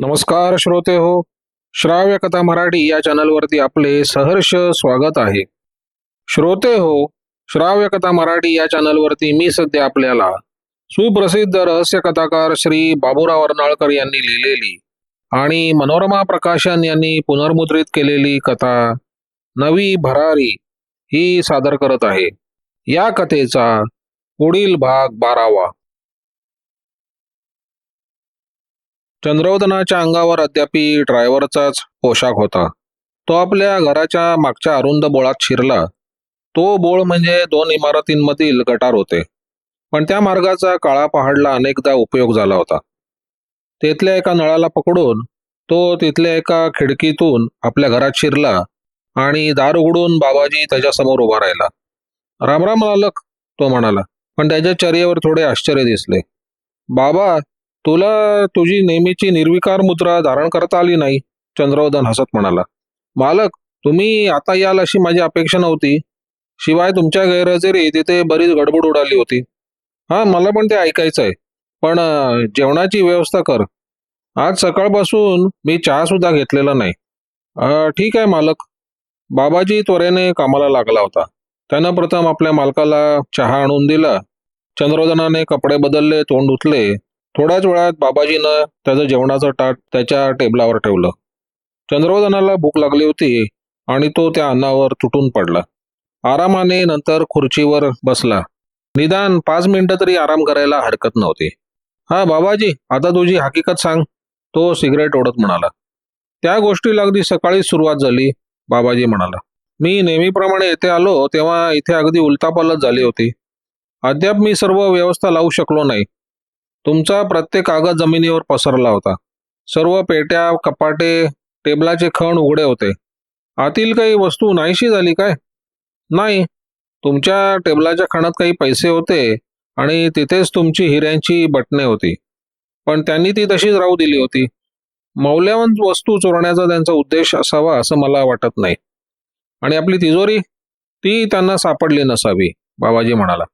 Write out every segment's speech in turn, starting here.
नमस्कार श्रोते हो श्राव्य कथा मराठी या चॅनलवरती आपले सहर्ष स्वागत आहे. श्रोते हो श्राव्य कथा मराठी या चॅनलवरती मी सध्या आपल्याला सुप्रसिद्ध रहस्य कथाकार श्री बाबुराव अर्नाळकर यांनी लिहिलेली आणि मनोरमा प्रकाशन यांनी पुनर्मुद्रित केलेली कथा नवी भरारी ही सादर करत आहे. या कथेचा पुढील भाग बारावा. चंद्रवदनाच्या अंगावर अद्यापी ड्रायव्हरचाच पोशाख होता. तो आपल्या घराच्या मागच्या अरुंद बोळात शिरला. तो बोळ म्हणजे दोन इमारतींमधील गटार होते. पण त्या मार्गाचा काळा पहाडला अनेकदा उपयोग झाला होता. तेथल्या एका नळाला पकडून तो तिथल्या एका खिडकीतून आपल्या घरात शिरला आणि दार उघडून बाबाजी त्याच्यासमोर उभा राहिला. रामराम मालक तो म्हणाला. पण त्याच्या चर्येवर थोडे आश्चर्य दिसले. बाबा तुला तुझी नेहमीची निर्विकार मुद्रा धारण करता आली नाही चंद्रवदन हसत म्हणाला. मालक तुम्ही आता याल अशी माझी अपेक्षा नव्हती. शिवाय तुमच्या गैरहजेरी तिथे बरीच गडबड उडाली होती. हा मला पण ते ऐकायचं आहे. पण जेवणाची व्यवस्था कर. आज सकाळपासून मी चहा सुद्धा घेतलेला नाही. ठीक आहे मालक. बाबाजी त्वरेने कामाला लागला होता. त्यानं प्रथम आपल्या मालकाला चहा आणून दिला. चंद्रोदनाने कपडे बदलले तोंड धुतले. थोड्याच वेळात बाबाजीनं त्याचं जेवणाचं ताट त्याच्या टेबलावर ठेवलं. चंद्रवदनाला भूक लागली होती आणि तो त्या अन्नावर तुटून पडला. आरामाने नंतर खुर्चीवर बसला. निदान पाच मिनिटं तरी आराम करायला हरकत नव्हती. हा बाबाजी आता तुझी हकीकत सांग तो सिगरेट ओढत म्हणाला. त्या गोष्टीला अगदी सकाळीच सुरुवात झाली बाबाजी म्हणाला. मी नेहमीप्रमाणे येथे आलो तेव्हा इथे अगदी उलतापालत झाली होती. अद्याप मी सर्व व्यवस्था लावू शकलो नाही. तुमचा प्रत्येक कागद जमिनीवर पसरला होता. सर्व पेट्या कपाटे टेबलाचे खण उघडे होते. आतील काही वस्तू नाहीशी झाली काय? नाही. तुमच्या टेबलाच्या खणात काही पैसे होते आणि तिथेच तुमची हिऱ्यांची बटणे होती. पण त्यांनी ती तशीच राहू दिली होती. मौल्यवान वस्तू चोरण्याचा त्यांचा उद्देश असावा असं मला वाटत नाही. आणि आपली तिजोरी? ती त्यांना सापडली नसावी बाबाजी म्हणाला.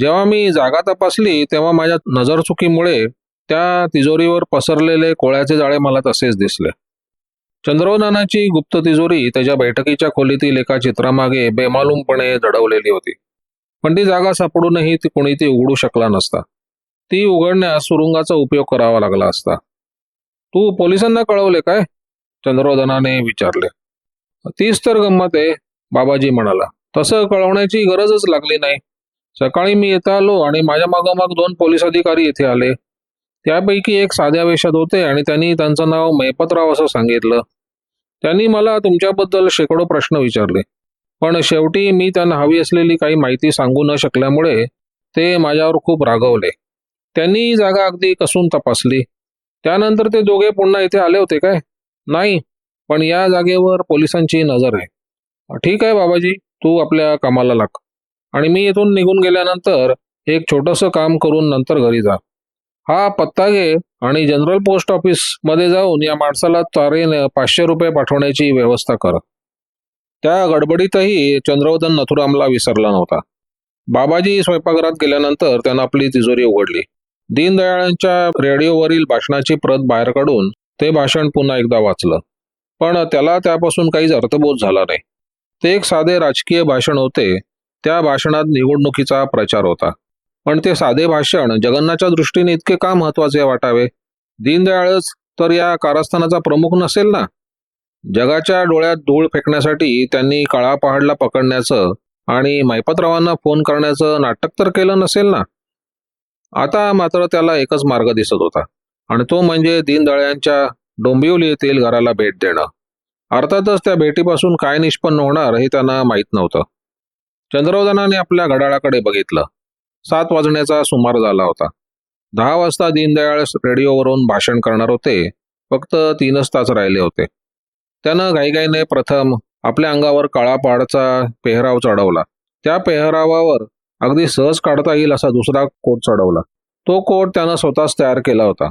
जेव्हा मी जागा तपासली तेव्हा माझ्या नजरचुकीमुळे त्या तिजोरीवर पसरलेले कोळ्याचे जाळे मला तसेच दिसले. चंद्रवनानाची गुप्त तिजोरी त्याच्या बैठकीच्या खोलीतील एका चित्रामागे बेमालूमपणे दडवलेली होती. पण ती जागा सापडूनही ती कोणी ती उघडू शकला नसता. ती उघडण्यास सुरुंगाचा उपयोग करावा लागला असता. तू पोलिसांना कळवले काय? चंद्रवदनाने विचारले. तीच तर गंमत आहे बाबाजी म्हणाला. तसं कळवण्याची गरजच लागली नाही. सकाळी मी येथे आलो आणि माझ्या मागोमाग दोन पोलीस अधिकारी इथे आले. त्यापैकी एक साध्या वेशात होते आणि त्यांनी त्यांचं नाव मैपतराव असं सांगितलं. त्यांनी मला तुमच्याबद्दल शेकडो प्रश्न विचारले. पण शेवटी मी त्यांना हवी असलेली काही माहिती सांगू न शकल्यामुळे ते माझ्यावर खूप रागवले. त्यांनी जागा अगदी कसून तपासली. त्यानंतर ते दोघे पुन्हा इथे आले होते काय? नाही पण या जागेवर पोलिसांची नजर आहे. ठीक आहे बाबाजी तू आपल्या कामाला लाग. आणि मी इथून निघून गेल्यानंतर एक छोटंसं काम करून नंतर घरी जा. हा पत्ता घे आणि जनरल पोस्ट ऑफिसमध्ये जाऊन या माणसाला तारेने पाचशे रुपये पाठवण्याची व्यवस्था कर. त्या गडबडीतही चंद्रवदन नथुरामला विसरला नव्हता. बाबाजी स्वयंपाकघरात गेल्यानंतर त्यानं आपली तिजोरी उघडली. दीनदयाळांच्या रेडिओवरील भाषणाची प्रत बाहेर काढून ते भाषण पुन्हा एकदा वाचलं. पण त्याला त्यापासून काहीच अर्थबोध झाला नाही. ते एक साधे राजकीय भाषण होते. त्या भाषणात निवडणुकीचा प्रचार होता. पण ते साधे भाषण जगन्नाच्या दृष्टीने इतके का महत्त्वाचे वाटावे? दीनदयाळच तर या कारस्थानाचा प्रमुख नसेल ना? जगाच्या डोळ्यात धूळ फेकण्यासाठी त्यांनी काळा पहाडला पकडण्याचं आणि मैपतरावांना फोन करण्याचं नाटक तर केलं नसेल ना? आता मात्र त्याला एकच मार्ग दिसत होता आणि तो म्हणजे दीनदयाळ्यांच्या डोंबिवली येथील घराला भेट देणं. अर्थातच त्या भेटीपासून काय निष्पन्न होणार हे त्यांना माहीत नव्हतं. चंद्रवदनाने आपल्या घड्याळाकडे बघितलं. सात वाजण्याचा सुमार झाला होता. दहा वाजता दीनदयाळ रेडिओवरून भाषण करणार होते. फक्त तीनच तास राहिले होते. त्यानं घाईघाईने प्रथम आपल्या अंगावर काळा पाडचा पेहराव चढवला. त्या पेहरावावर अगदी सहज काढता येईल असा दुसरा कोट चढवला. तो कोट त्यानं स्वतःच तयार केला होता.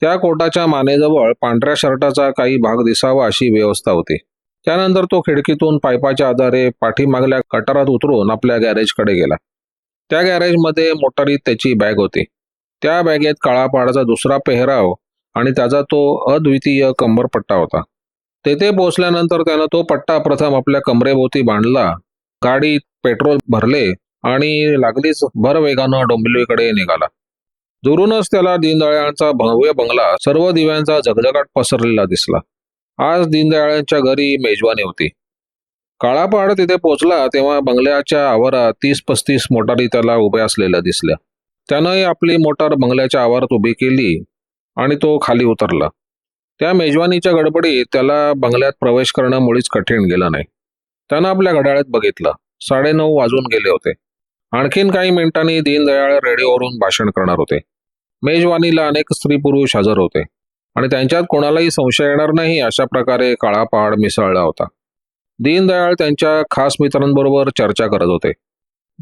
त्या कोटाच्या मानेजवळ पांढऱ्या शर्टाचा काही भाग दिसावा अशी व्यवस्था होती. त्यानंतर तो खिडकीतून पायपाच्या आधारे पाठीमागल्या कटारात उतरून आपल्या गॅरेजकडे गेला. त्या गॅरेजमध्ये मोटारीत त्याची बॅग होती. त्या बॅगेत काळापाडाचा दुसरा पेहराव आणि त्याचा तो अद्वितीय कंबरपट्टा होता. तेथे पोहोचल्यानंतर त्यानं तो पट्टा प्रथम आपल्या कमरेभोवती बांधला गाडीत पेट्रोल भरले आणि लागलीच भर वेगानं डोंबिवलीकडे निघाला. दुरूनच त्याला दीनदयाळांचा भव्य बंगला सर्व दिव्यांचा झगझगाट पसरलेला दिसला. आज दीनदयाळांच्या घरी मेजवानी होती. काळापाड तिथे पोहोचला तेव्हा बंगल्याच्या आवारात तीस पस्तीस मोटारी त्याला उभ्या असलेल्या दिसल्या. त्यानंही आपली मोटार बंगल्याच्या आवारात उभी केली आणि तो खाली उतरला. त्या मेजवानीच्या गडबडीत त्याला बंगल्यात प्रवेश करणं मुळीच कठीण गेलं नाही. त्यानं आपल्या घड्याळ्यात बघितलं. साडेनऊ वाजून गेले होते. आणखीन काही मिनिटांनी दीनदयाळ रेडिओवरून भाषण करणार होते. मेजवानीला अनेक स्त्री पुरुष हजर होते. आणि त्यांच्यात कोणालाही संशय येणार नाही अशा प्रकारे काळा पहाड मिसळला होता. दीनदयाळ त्यांच्या खास मित्रांबरोबर चर्चा करत होते.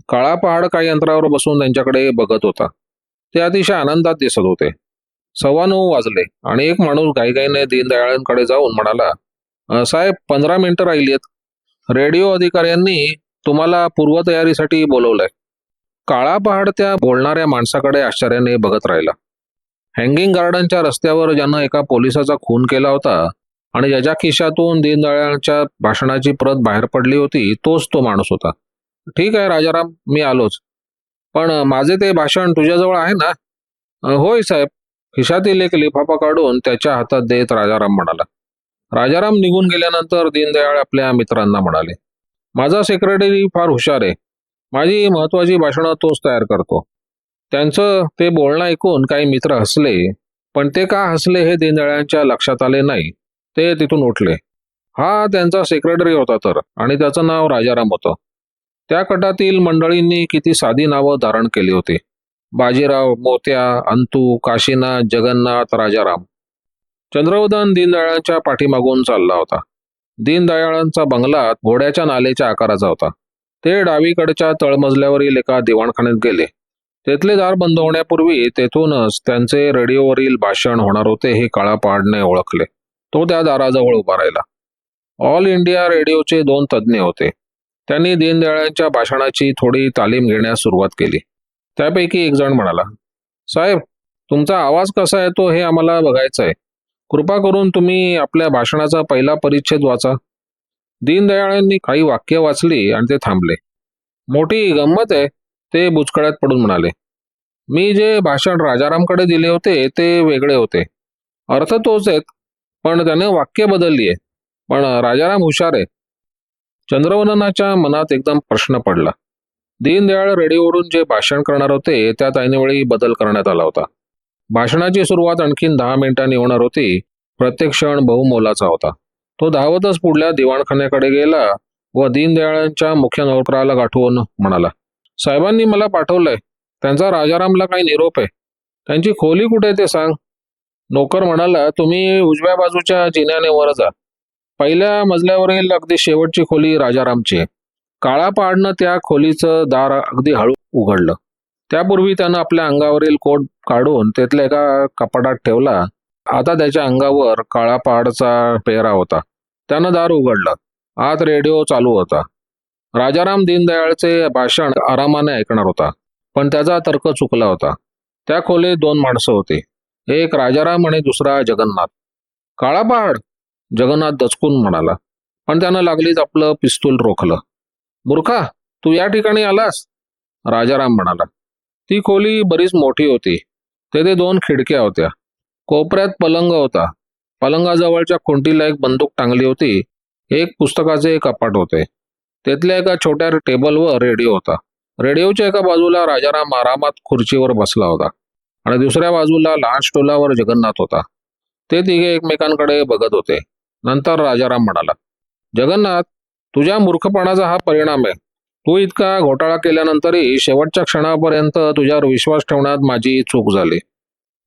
काळा पहाड काही अंतरावर बसून त्यांच्याकडे बघत होता. ते अतिशय आनंदात दिसत होते. सव्वा नऊ वाजले आणि एक माणूस घाईघाईने दीनदयाळांकडे जाऊन म्हणाला साहेब पंधरा मिनिटं राहिलीत रेडिओ अधिकाऱ्यांनी तुम्हाला पूर्वतयारीसाठी बोलवलंय. काळा पहाड त्या बोलणाऱ्या माणसाकडे आश्चर्याने बघत राहिला. हँगिंग गार्डनच्या रस्त्यावर ज्यानं एका पोलिसाचा खून केला होता आणि ज्याच्या खिशातून दीनदयाळांच्या भाषणाची प्रत बाहेर पडली होती तोच तो माणूस होता. ठीक आहे राजाराम मी आलोच. पण माझे ते भाषण तुझ्याजवळ आहे ना? होय साहेब. खिशातील एक लिफाफा काढून त्याच्या हातात देत राजाराम म्हणाला. राजाराम निघून गेल्यानंतर दीनदयाळ आपल्या मित्रांना म्हणाले माझा सेक्रेटरी फार हुशार आहे. माझी महत्वाची भाषणं तोच तयार करतो. त्यांचं ते बोलणं ऐकून काही मित्र हसले पण ते का हसले हे दीनदयाळांच्या लक्षात आले नाही ते तिथून उठले. हा त्यांचा सेक्रेटरी होता तर आणि त्याचं नाव राजाराम होतं. त्या कटातील मंडळींनी किती साधी नावं धारण केली होती. बाजीराव मोत्या अंतू काशीनाथ जगन्नाथ राजाराम. चंद्रवदन दीनदयाळांच्या पाठीमागून चालला होता. दीनदयाळांचा बंगला घोड्याच्या नालेच्या आकाराचा होता. ते डावीकडच्या तळमजल्यावरील एका दिवाणखान्यात गेले. तेथले दार बंद होण्यापूर्वी तेथूनच त्यांचे रेडिओवरील भाषण होणार होते हे काळा पाडणे ओळखले. तो त्या दाराजवळ उभा राहिला. ऑल इंडिया रेडिओचे दोन तज्ज्ञ होते. त्यांनी दीनदयाळांच्या भाषणाची थोडी तालीम घेण्यास सुरुवात केली. त्यापैकी एक जण म्हणाला साहेब तुमचा आवाज कसा येतो हे आम्हाला बघायचं आहे कृपा करून तुम्ही आपल्या भाषणाचा पहिला परिच्छेद वाचा. दीनदयाळांनी काही वाक्य वाचली आणि ते थांबले. मोठी गंमत आहे. ते बुचकळ्यात पडून म्हणाले मी जे भाषण राजारामकडे दिले होते ते वेगळे होते. अर्थ तोच आहेत पण त्याने वाक्य बदलली आहे. पण राजाराम हुशार आहे. चंद्रवननाच्या मनात एकदम प्रश्न पडला. दीनदयाळ रेडिओवरून जे भाषण करणार होते त्यात ऐनवेळी बदल करण्यात आला होता. भाषणाची सुरुवात आणखीन दहा मिनिटांनी होणार होती. प्रत्येक क्षण बहुमोलाचा होता. तो धावतच पुढल्या दिवाणखान्याकडे गेला व दीनदयाळांच्या मुख्य नोकराला गाठवून म्हणाला साहेबांनी मला पाठवलंय. त्यांचा राजारामला काही निरोप आहे. त्यांची खोली कुठे आहे ते सांग. नोकर म्हणाला तुम्ही उजव्या बाजूच्या जिन्याने वर जा. पहिल्या मजल्यावरील अगदी शेवटची खोली राजारामची आहे. काळा पहाडनं त्या खोलीचं दार अगदी हळू उघडलं. त्यापूर्वी त्यानं आपल्या अंगावरील कोट काढून त्यातल्या एका कपाटात ठेवला. आता त्याच्या अंगावर काळा पहाडचा पेहरा होता. त्यानं दार उघडलं. आत रेडिओ चालू होता. राजाराम दीनदयाळचे भाषण आरामाने ऐकणार होता पण त्याचा तर्क चुकला होता. त्या खोलीत दोन माणसं होती एक राजाराम आणि दुसरा जगन्नाथ. काळा पहाड जगन्नाथ दचकून म्हणाला पण त्यानं लागलीच आपलं पिस्तूल रोखलं. मूर्खा तू या ठिकाणी आलास? राजाराम म्हणाला. ती खोली बरीच मोठी होती तेथे दोन खिडक्या होत्या कोपऱ्यात पलंग होता. पलंगाजवळच्या खुंटीला एक बंदूक टांगली होती एक पुस्तकाचे कपाट होते. त्यातल्या एका छोट्या टेबलवर रेडिओ होता. रेडिओच्या एका बाजूला राजाराम आरामात खुर्चीवर बसला होता आणि दुसऱ्या बाजूला लहान स्टोलावर जगन्नाथ होता. ते तिघे एकमेकांकडे बघत होते. नंतर राजाराम म्हणाला जगन्नाथ तुझ्या मूर्खपणाचा हा परिणाम आहे. तू इतका घोटाळा केल्यानंतरही शेवटच्या क्षणापर्यंत तुझ्यावर विश्वास ठेवण्यात माझी चूक झाली.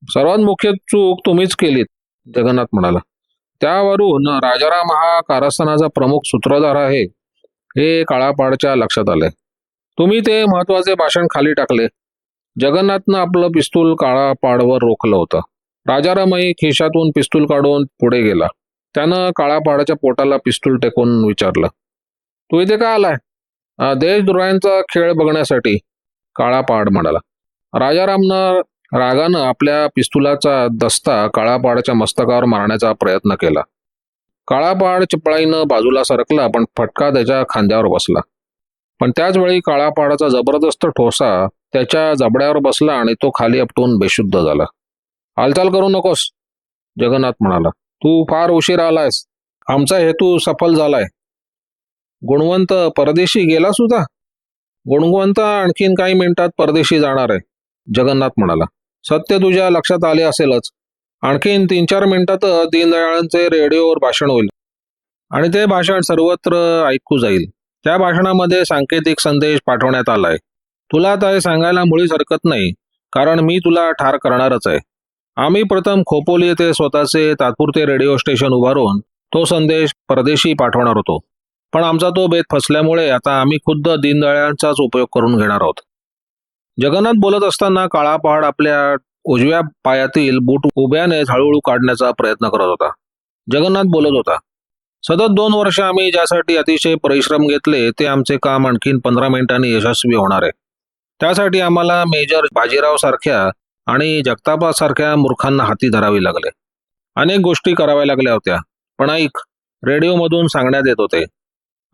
सर्वात मुख्य चूक तुम्हीच केलीत जगन्नाथ म्हणाला. त्यावरून राजाराम हा कारस्थानाचा प्रमुख सूत्रधार आहे. हे काळापाडच्या लक्षात आले तुम्ही ते महत्त्वाचे भाषण खाली टाकले. जगन्नाथनं आपलं पिस्तूल काळापाडवर रोखलं होतं. राजारामही खिशातून पिस्तूल काढून पुढे गेला. त्यानं काळापाडाच्या पोटाला पिस्तूल टेकून विचारलं तू इथे का आलाय? "अं, देशद्रोह्यांचा खेळ बघण्यासाठी काळापाड म्हणाला. राजारामनं रागानं आपल्या पिस्तुलाचा दस्ता काळापाडच्या मस्तकावर मारण्याचा प्रयत्न केला. काळापाड चिपळाईनं बाजूला सरकला पण फटका त्याच्या खांद्यावर बसला. पण त्याच वेळी काळापाडाचा जबरदस्त ठोसा त्याच्या जबड्यावर बसला आणि तो खाली आपटून बेशुद्ध झाला. हालचाल करू नकोस जगन्नाथ म्हणाला. तू फार उशीर आलायस. आमचा हेतू सफल झालाय. गुणवंत परदेशी गेला सुद्धा गुणवंत आणखीन काही मिनिटात परदेशी जाणार आहे जगन्नाथ म्हणाला. सत्य तुझ्या लक्षात आले असेलच. आणखीन तीन चार मिनिटात दीनदयाळांचे रेडिओवर भाषण होईल. आणि ते भाषण सर्वत्र ऐकू जाईल. त्या भाषणामध्ये सांकेतिक संदेश पाठवण्यात आलाय. तुला आता हे सांगायला मुळीच हरकत नाही कारण मी तुला ठार करणारच आहे. आम्ही प्रथम खोपोली येथे स्वतःचे तात्पुरते रेडिओ स्टेशन उभारून तो संदेश परदेशी पाठवणार होतो. पण आमचा तो बेत फसल्यामुळे आता आम्ही खुद्द दीनदयाळांचाच उपयोग करून घेणार आहोत. जगन्नाथ बोलत असताना काळा पहाड आपल्या उजव्या पायातील बूट उभ्याने हळूहळू काढण्याचा प्रयत्न करत होता. जगन्नाथ बोलत होता सतत दोन वर्ष आम्ही ज्यासाठी अतिशय परिश्रम घेतले ते आमचे काम आणखीन पंधरा मिनिटांनी यशस्वी होणार आहे. त्यासाठी आम्हाला मेजर बाजीराव सारख्या आणि जगतापासारख्या मूर्खांना हाती धरावी लागले. अनेक गोष्टी कराव्या लागल्या होत्या पण ऐक रेडिओमधून सांगण्यात येत होते.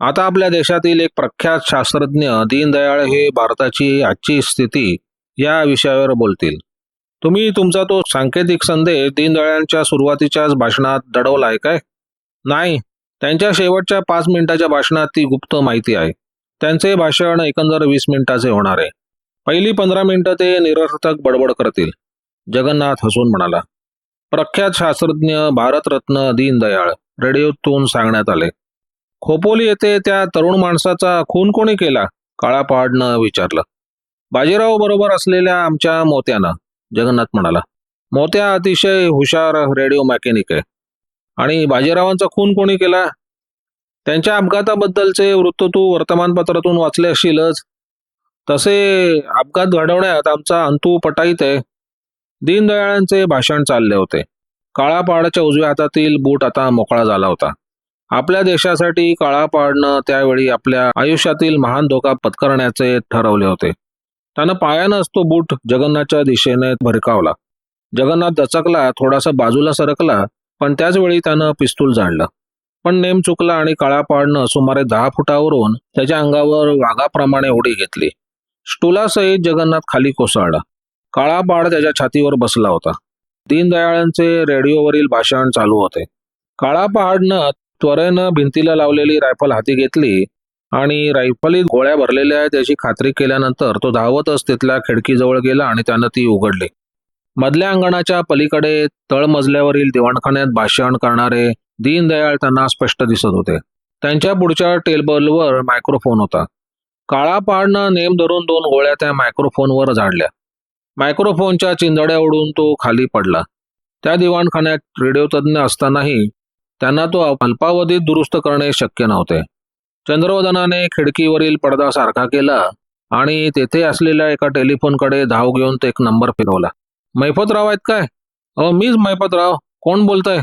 आता आपल्या देशातील एक प्रख्यात शास्त्रज्ञ दीनदयाळ हे भारताची आजची स्थिती या विषयावर बोलतील. तुम्ही तुमचा तो सांकेतिक संदेश दीनदयाळांच्या सुरुवातीच्याच भाषणात दडवलाय काय? नाही. त्यांच्या शेवटच्या पाच मिनिटाच्या भाषणात ती गुप्त माहिती आहे. त्यांचे भाषण एकंदर वीस मिनिटाचे होणार आहे. पहिली पंधरा मिनिटं ते निरर्थक बडबड करतील. जगन्नाथ हसून म्हणाला प्रख्यात शास्त्रज्ञ भारतरत्न दीनदयाळ रेडिओतून सांगण्यात आले. खोपोली येथे त्या तरुण माणसाचा खून कोणी केला? काळापहाडनं विचारलं. बाजीराव बरोबर असलेल्या आमच्या मोत्यानं जगन्नाथ म्हणाला मोत्या अतिशय हुशार रेडिओ मॅकॅनिक आहे. आणि बाजीरावांचा खून कोणी केला? त्यांच्या अपघाताबद्दलचे वृत्त तू वर्तमानपत्रातून वाचले असशीलच. तसे अपघात घडवण्यात आमचा अंतू पटाईत आहे. दीनदयाळांचे भाषण चालले होते. काळा पहाडाच्या उजव्या हातातील बूट आता मोकळा झाला होता. आपल्या देशासाठी काळा पाडणं त्यावेळी आपल्या आयुष्यातील महान धोका पत्करण्याचे ठरवले होते. त्यानं पायानंच तो बूट जगन्नाथच्या दिशेने भरकावला जगन्नाथ दचकला थोडासा बाजूला सरकला पण त्याच वेळी त्यानं पिस्तूल जाणलं पण नेम चुकला आणि काळा पहाडनं सुमारे दहा फुटावरून त्याच्या अंगावर वाघाप्रमाणे उडी घेतली. स्टुलासहित जगन्नाथ खाली कोसळला. काळा पाड त्याच्या छातीवर बसला होता. दीनदयाळांचे रेडिओवरील भाषण चालू होते. काळा पहाडनं त्वरेनं भिंतीला लावलेली रायफल हाती घेतली आणि रायफलीत गोळ्या भरलेल्या आहेत त्याची खात्री केल्यानंतर तो धावतच तिथल्या खिडकीजवळ गेला आणि त्यानं ती उघडली. मधल्या अंगणाच्या पलीकडे तळमजल्यावरील दिवाणखान्यात भाषण करणारे दीनदयाळ त्यांना स्पष्ट दिसत होते. त्यांच्या पुढच्या टेबलवर मायक्रोफोन होता. काळा पाडनं नेम धरून दोन गोळ्या त्या मायक्रोफोनवर झाडल्या. मायक्रोफोनच्या चिंदड्या ओढून तो खाली पडला. त्या दिवाणखान्यात रेडिओ तज्ज्ञ असतानाही त्यांना तो अल्पावधीत दुरुस्त करणे शक्य नव्हते. चंद्रवदनाने खिडकीवरील पडदा सारखा केला आणि तेथे असलेल्या एका टेलिफोनकडे धाव घेऊन ते एक नंबर फिरवला. मैफतराव आहेत काय? अ मीच मैफतराव. कोण बोलतंय?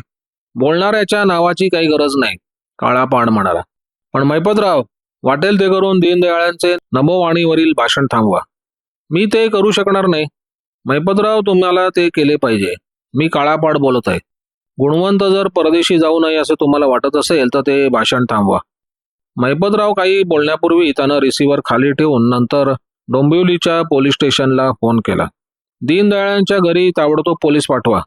बोलणाऱ्याच्या नावाची काही गरज नाही काळा पाण म्हणाला. पण मैपतराव वाटेल ते करून दीनदयाळांचे नमोवाणीवरील भाषण थांबवा. मी ते करू शकणार नाही. मैपतराव तुम्हाला ते केले पाहिजे. मी काळापाड बोलत आहे. गुणवंत जर परदेशी जाऊ नये असं तुम्हाला वाटत असेल तर ते भाषण थांबवा. मैपतराव काही बोलण्यापूर्वी त्यानं रिसिव्हर खाली ठेवून नंतर डोंबिवलीच्या पोलीस स्टेशनला फोन केला. दीनदयाळांच्या घरी ताबडतोब पोलीस पाठवा.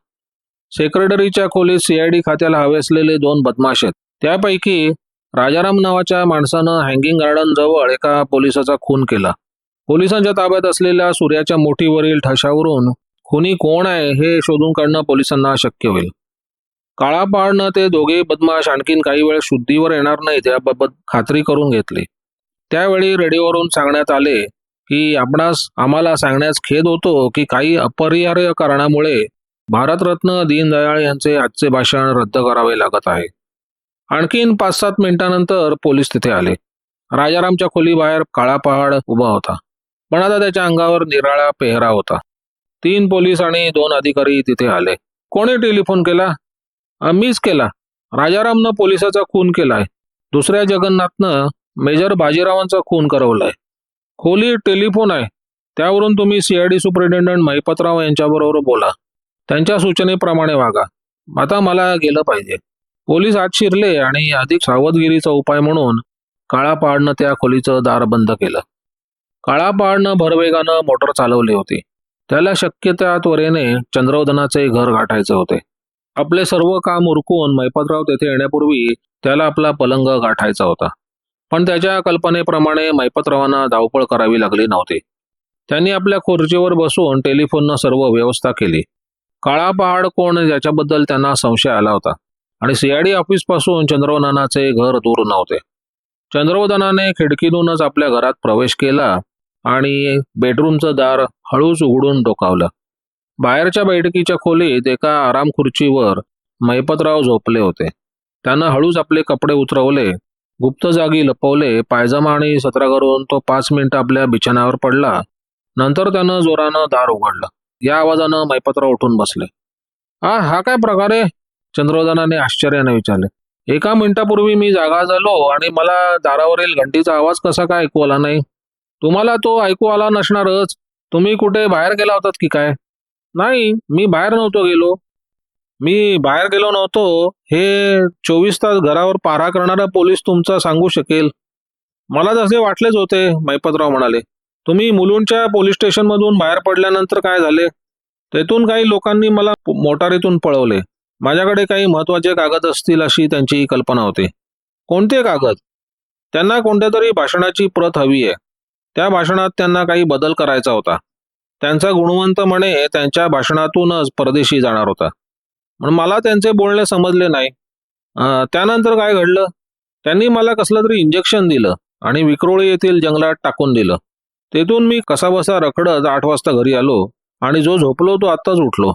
सेक्रेटरीच्या खोलीत सीआयडी खात्याला हवे असलेले दोन बदमाश आहेत. त्यापैकी राजाराम नावाच्या माणसानं हँगिंग गार्डन जवळ एका पोलिसाचा खून केला. पोलिसांच्या ताब्यात असलेल्या सूर्याच्या मोठीवरील ठशावरून खुनी कोण आहे हे शोधून काढणं पोलिसांना शक्य होईल. काळापहाडनं ते दोघे बदमाश आणखीन काही वेळ शुद्धीवर येणार नाहीत याबाबत खात्री करून घेतली. त्यावेळी रेडिओवरून सांगण्यात आले की आपणास आम्हाला सांगण्यास खेद होतो की काही अपरिहार्य कारणामुळे भारतरत्न दीनदयाळ यांचे आजचे भाषण रद्द करावे लागत आहे. आणखीन पाच सात मिनिटांनंतर पोलीस तिथे आले. राजारामच्या खोलीबाहेर काळा पहाड उभा होता. पण आता त्याच्या अंगावर निराळा पेहरा होता. तीन पोलीस आणि दोन अधिकारी तिथे आले. कोणी टेलिफोन केला? मीच केला. राजारामनं पोलिसाचा खून केलाय. दुसऱ्या जगन्नाथनं मेजर बाजीरावांचा खून करवलाय. खोली टेलिफोन आहे. त्यावरून तुम्ही सीआयडी सुपरिटेंडंट महिपतराव यांच्याबरोबर बोला. त्यांच्या सूचनेप्रमाणे वागा. आता मला गेलं पाहिजे. पोलीस आत शिरले आणि अधिक सावधगिरीचा उपाय म्हणून काळा पहाडनं त्या खोलीचं दार बंद केलं. काळा पहाडनं भरवेगानं मोटर चालवली होती. त्याला शक्य त्या त्वरेने चंद्रवदनाचे घर गाठायचे होते. आपले सर्व काम उरकून मैपतराव तेथे येण्यापूर्वी त्याला आपला पलंग गाठायचा होता. पण त्याच्या कल्पनेप्रमाणे मैपतरावांना धावपळ करावी लागली नव्हती. त्यांनी आपल्या खुर्चीवर बसून टेलिफोननं सर्व व्यवस्था केली. काळा पहाड कोण याच्याबद्दल त्यांना संशय आला होता आणि सीआयडी ऑफिसपासून चंद्रवदनाचे घर दूर नव्हते. चंद्रवदनाने खिडकीतूनच आपल्या घरात प्रवेश केला आणि बेडरूमचं दार हळूच उघडून डोकावलं. बाहेरच्या बैठकीच्या खोलीत एका आराम खुर्चीवर मैपतराव झोपले होते. त्यानं हळूच आपले कपडे उतरवले गुप्त जागी लपवले पायजमा आणि सत्रा करून तो पाच मिनिटं आपल्या बिछाण्यावर पडला. नंतर त्यानं जोरानं दार उघडलं. या आवाजानं मैपतराव उठून बसले. हा हा काय प्रकार आहे? चंद्रवदनाने आश्चर्याने विचारले. एका मिनिटापूर्वी मी जागा झालो आणि मला दारावरील घंटीचा आवाज कसा काय ऐकू आला नाही? तुम्हाला तो ऐकू आला नसणारच. तुम्ही कुठे बाहेर गेला होतात की काय? नाही मी बाहेर नव्हतो गेलो. मी बाहेर गेलो नव्हतो. हे चोवीस तास घरावर पारा करणारा पोलीस तुमचा सांगू शकेल. मला तसे वाटलेच होते मैपतराव म्हणाले. तुम्ही मुलुंडच्या पोलीस स्टेशनमधून बाहेर पडल्यानंतर काय झाले? तेथून काही लोकांनी मला मोटारीतून पळवले. माझ्याकडे काही महत्त्वाचे कागद असतील अशी त्यांची कल्पना होती. कोणते कागद? त्यांना कोणत्या तरी भाषणाची प्रत हवी आहे. त्या भाषणात त्यांना काही बदल करायचा होता. त्यांचा गुणवंत म्हणे त्यांच्या भाषणातूनच परदेशी जाणार होता. म्हणून मला त्यांचे बोलणे समजले नाही. त्यानंतर काय घडलं? त्यांनी मला कसलं तरी इंजेक्शन दिलं आणि विक्रोळी येथील जंगलात टाकून दिलं. तेथून मी कसाबसा रखडत आठ वाजता घरी आलो आणि जो झोपलो तो आत्ताच उठलो.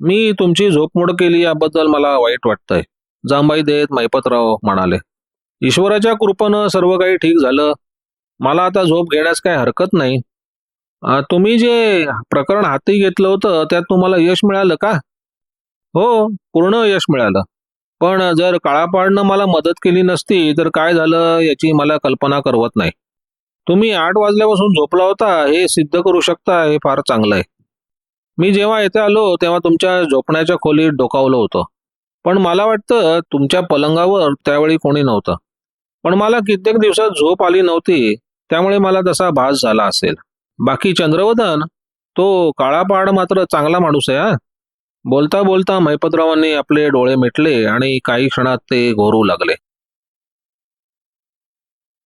मी तुमची झोपमोड केली याबद्दल मला वाईट वाटतंय. जांबाई देत मैपतराव म्हणाले. ईश्वराच्या कृपेनं सर्व काही ठीक झालं. मला आता झोप घेण्यास काही हरकत नाही. तुम्ही जे प्रकरण हाती घेतलं होतं त्यात तुम्हाला यश मिळालं का? हो पूर्ण यश मिळालं. पण जर काळापाडनं मला मदत केली नसती तर काय झालं याची मला कल्पना करवत नाही. तुम्ही आठ वाजल्यापासून झोपला होता हे सिद्ध करू शकता हे फार चांगलं आहे. मी जेव्हा येथे आलो तेव्हा तुमच्या झोपण्याच्या खोलीत डोकावलं होतं. पण मला वाटतं तुमच्या पलंगावर त्यावेळी कोणी नव्हतं. पण मला कित्येक दिवसात झोप आली नव्हती त्यामुळे मला तसा भास झाला असेल. बाकी चंद्रवदन तो काळापाड मात्र चांगला माणूस आहे हा. बोलता बोलता मैपतरावांनी आपले डोळे मिटले आणि काही क्षणात ते घोरू लागले.